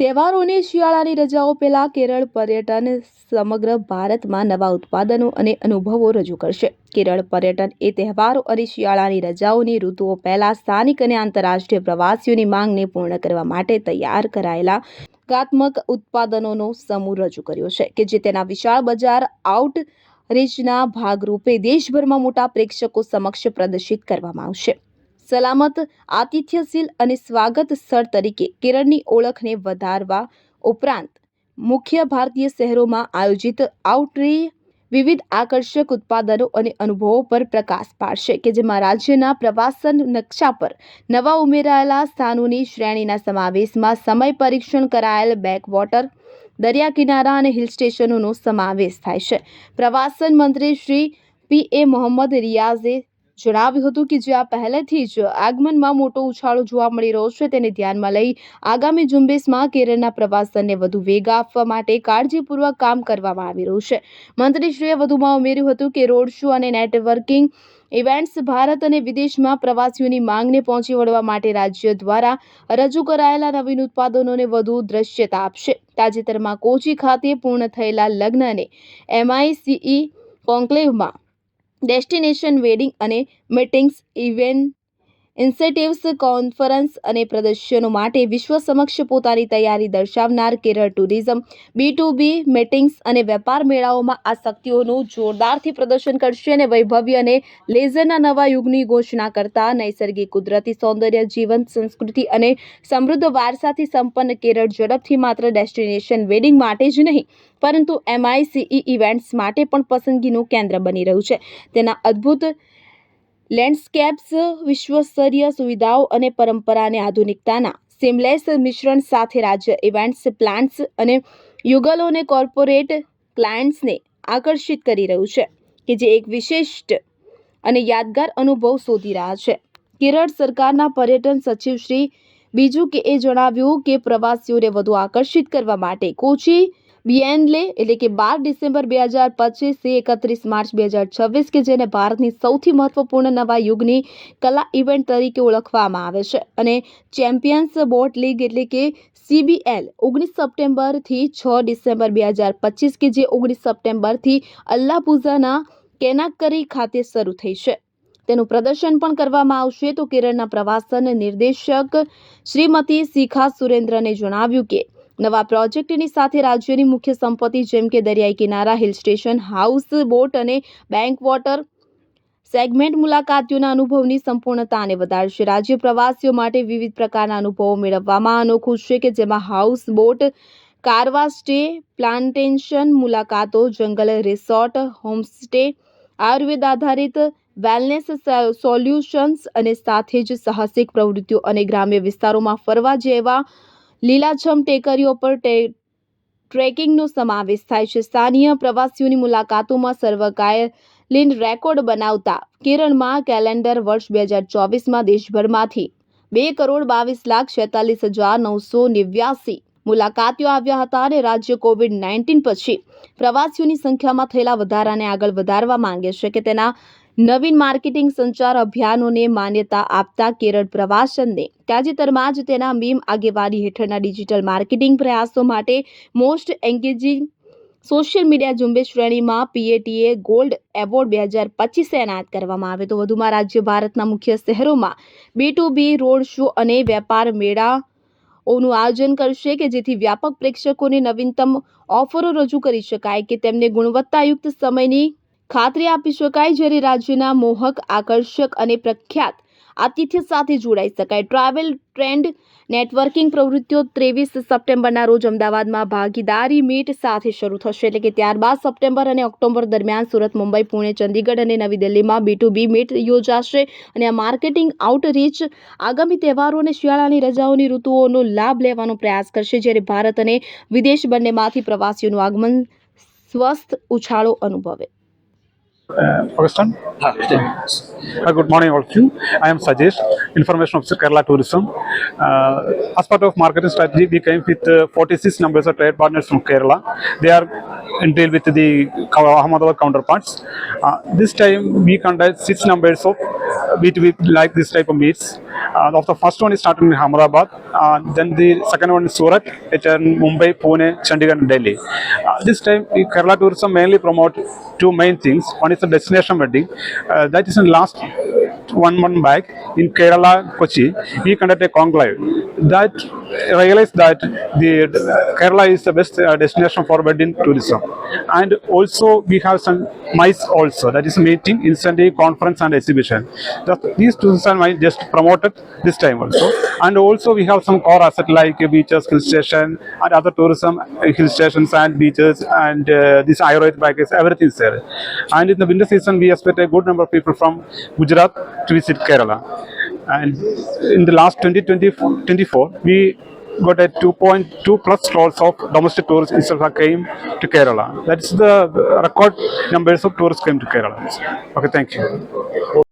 તહેવારોની શિયાળાની રજાઓ પહેલાં કેરળ પર્યટન સમગ્ર ભારતમાં નવા ઉત્પાદનો અને અનુભવો રજૂ કરશે. કેરળ પર્યટન એ તહેવારો અને શિયાળાની રજાઓની ઋતુઓ પહેલાં સ્થાનિક અને આંતરરાષ્ટ્રીય પ્રવાસીઓની માંગને પૂર્ણ કરવા માટે તૈયાર કરાયેલા ગાત્મક ઉત્પાદનોનો સમૂહ રજૂ કર્યો છે, કે જે તેના વિશાળ બજાર આઉટ રીચના ભાગરૂપે દેશભરમાં મોટા પ્રેક્ષકો સમક્ષ પ્રદર્શિત કરવામાં આવશે. સલામત, આતિથ્યશીલ અને સ્વાગત સ્થળ તરીકે કેરળની ઓળખને વધારવા ઉપરાંત મુખ્ય ભારતીય શહેરોમાં આયોજિત આઉટરી વિવિધ આકર્ષક ઉત્પાદનો અને અનુભવો પર પ્રકાશ પાડશે કે જેમાં રાજ્યના પ્રવાસન નકશા પર નવા ઉમેરાયેલા સ્થાનોની શ્રેણીના સમાવેશમાં સમય પરીક્ષણ કરાયેલ બેકવોટર, દરિયા કિનારા અને હિલ સ્ટેશનોનો સમાવેશ થાય છે. પ્રવાસન મંત્રી શ્રી પી. એ. મોહમ્મદ રિયાઝે જણાવ્યું હતું કે જ્યાં પહેલેથી જ આગમનમાં મોટો ઉછાળો જોવા મળી રહ્યો છે, તેને ધ્યાનમાં લઈ આગામી ઝુંબેશમાં કેરળના પ્રવાસનને વધુ વેગ આપવા માટે કાળજીપૂર્વક કામ કરવામાં આવી રહ્યું છે. મંત્રીશ્રીએ વધુમાં ઉમેર્યું હતું કે રોડ શો અને નેટવર્કિંગ ઇવેન્ટ્સ ભારત અને વિદેશમાં પ્રવાસીઓની માંગને પહોંચી વળવા માટે રાજ્ય દ્વારા રજૂ કરાયેલા નવીન ઉત્પાદનોને વધુ દ્રશ્યતા આપશે. તાજેતરમાં કોચી ખાતે પૂર્ણ થયેલા લગ્ન અને એમઆઈસીઈ કોન્ક્લેવમાં ડેસ્ટિનેશન વેડિંગ અને મીટિંગ્સ ઇવેન્ટ ઇન્સેટિવ્સ કોન્ફરન્સ અને પ્રદર્શનો માટે વિશ્વ સમક્ષ પોતાની તૈયારી દર્શાવનાર Kerala tourism, B to B meetings અને વેપાર મેળાઓમાં આ શક્તિઓનું જોરદારથી પ્રદર્શન કરશે અને વૈભવ્ય અને લેઝરના નવા યુગની ઘોષણા કરતા નૈસર્ગિક કુદરતી સૌંદર્ય, જીવંત સંસ્કૃતિ અને સમૃદ્ધ વારસાથી સંપન્ન કેરળ ઝડપથી માત્ર ડેસ્ટિનેશન વેડિંગ માટે જ નહીં, પરંતુ એમઆઈસીઈ ઇવેન્ટ્સ માટે પણ પસંદગીનું કેન્દ્ર બની રહ્યું છે. તેના અદ્ભુત લેન્ડસ્કેપ્સ વિશ્વસ્તરીય સુવિધાઓ અને પરંપરાને આધુનિકતાના સિમલેસ મિશ્રણ સાથે રાજ્ય ઇવેન્ટ્સ પ્લાન્ટ્સ અને યુગલોને કોર્પોરેટ ક્લાયન્ટ્સને આકર્ષિત કરી રહ્યું છે કે જે એક વિશિષ્ટ અને યાદગાર અનુભવ શોધી રહ્યા છે. કેરળ સરકારના પર્યટન સચિવ શ્રી બીજું કે એ જણાવ્યું કે પ્રવાસીઓને વધુ આકર્ષિત કરવા માટે કોચી બિએનલે એટલે કે બાર ડિસેમ્બર બે હજાર પચીસથી એકત્રીસ માર્ચ બે હજાર છવ્વીસ કે જેને ભારતની સૌથી મહત્વપૂર્ણ નવા યુગની કલા ઇવેન્ટ તરીકે ઓળખવામાં આવે છે. અને ચેમ્પિયન્સ બોટ લીગ એટલે કે સીબીએલ ઓગણીસ સપ્ટેમ્બરથી છ ડિસેમ્બર બે હજાર પચીસ કે જે ઓગણીસ સપ્ટેમ્બરથી અલ્લાપુઝાના કેનાકરી ખાતે શરૂ થઈ છે. તેનું પ્રદર્શન પણ કરવામાં આવશે. તો કેરળના પ્રવાસન નિર્દેશક શ્રીમતી શિખા સુરેન્દ્રને જણાવ્યું કે નવા પ્રોજેક્ટની સાથે રાજ્યની મુખ્ય સંપત્તિ જેમ કે દરિયાઈ કિનારા, હિલ સ્ટેશન, હાઉસ, બોટ અને બેંક વોટર સેગમેન્ટ મુલાકાતીઓના અનુભવની સંપૂર્ણતાને વધારશે. રાજ્ય પ્રવાસીઓ માટે વિવિધ પ્રકારના અનુભવો મેળવવામાં અનોખું છે કે જેમાં house, boat, caravan, stay, plantation મુલાકાતો, જંગલ રિસોર્ટ, હોમસ્ટે આયુર્વેદ આધારિત વેલનેસ સોલ્યુશન્સ અને સાથે જ સાહસિક પ્રવૃત્તિઓ અને ગ્રામ્ય વિસ્તારોમાં ફરવા જેવા લીલાછમ ટેકરીઓ પર ટ્રેકિંગનો સમાવેશ થાય છે. સ્થાનીય પ્રવાસીઓની મુલાકાતોમાં સર્વકાલીન રેકોર્ડ બનાવતા કેરળમાં કેલેન્ડર વર્ષ બે હજાર ચોવીસમાં દેશભરમાંથી બે કરોડ બાવીસ લાખ છેતાલીસ હજાર નવસો નેવ્યાસી મુલાકાતીઓ આવ્યા હતા અને રાજ્ય કોવિડ નાઇન્ટીન પછી પ્રવાસીઓની સંખ્યામાં થયેલા વધારાને આગળ વધારવા માંગે છે કે તેના નવીન માર્કેટિંગ સંચાર અભિયાનોને માન્યતા આપતા કેરળ પ્રવાસનને. તાજેતરમાં જ તેના મીમ આગેવાની હેઠળના ડિજિટલ માર્કેટિંગ પ્રયાસો માટે મોસ્ટ એન્ગેજિંગ સોશિયલ મીડિયા ઝુંબેશ શ્રેણીમાં પીએટીએ ગોલ્ડ એવોર્ડ બે હજાર પચીસ એનાયત કરવામાં આવે તો વધુમાં રાજ્ય ભારતના મુખ્ય શહેરોમાં B to B road show અને વેપાર મેળાઓનું આયોજન કરશે કે જેથી વ્યાપક પ્રેક્ષકોને નવીનતમ ઓફરો રજૂ કરી શકાય કે તેમને ગુણવત્તાયુક્ત સમયની ખાતરી આપી શકાય જ્યારે રાજ્યના મોહક, આકર્ષક અને પ્રખ્યાત આતિથ્ય સાથે જોડાઈ શકાય. ટ્રાવેલ ટ્રેન્ડ નેટવર્કિંગ પ્રવૃત્તિઓ ત્રેવીસ સપ્ટેમ્બરના રોજ અમદાવાદમાં ભાગીદારી મીટ સાથે શરૂ થશે. એટલે કે ત્યારબાદ સપ્ટેમ્બર અને ઓક્ટોબર દરમિયાન સુરત, મુંબઈ, પુણે, ચંદીગઢ અને નવી દિલ્હીમાં બી ટુ બી મીટ યોજાશે અને આ માર્કેટિંગ આઉટરીચ આગામી તહેવારો અને શિયાળાની રજાઓની ઋતુઓનો લાભ લેવાનો પ્રયાસ કરશે, જ્યારે ભારત અને વિદેશ બંનેમાંથી પ્રવાસીઓનું આગમન સ્વસ્થ, ઉછાળો અનુભવે. Uh, Pakistan. Uh, good morning, all of you. I am Sajesh, Information Officer, Kerala Tourism. Uh, as part of marketing strategy, we came with uh, 46 numbers of trade partners from Kerala. They are in deal with the Ahmedabad counterparts. Uh, this time, we conduct six numbers of meet with like this type of meets. Uh, of the first one is started in Ahmedabad, uh, then the second one is Surat, in Mumbai, Pune, Chandigarh, and Delhi. Uh, this time, Kerala Tourism mainly promote two main things. One is the destination wedding, uh, that is in last one month back in Kerala, Kochi. We conducted a conclave that realized that the uh, Kerala is the best uh, destination for wedding tourism, and also we have some MICE also that is meeting, incentive, conference, and exhibition. The- these two are my just promoted this time also, and also we have some core asset like beaches, hill station, and other tourism uh, hill stations and beaches, and uh, this Ayurveda package, everything is there. And in the winter season, we expect a good number of people from Gujarat visit Kerala. And in the last 2024, we got a 2.2 plus crores of domestic tourists itself came to Kerala. That's the record numbers of tourists came to Kerala. Okay, thank you.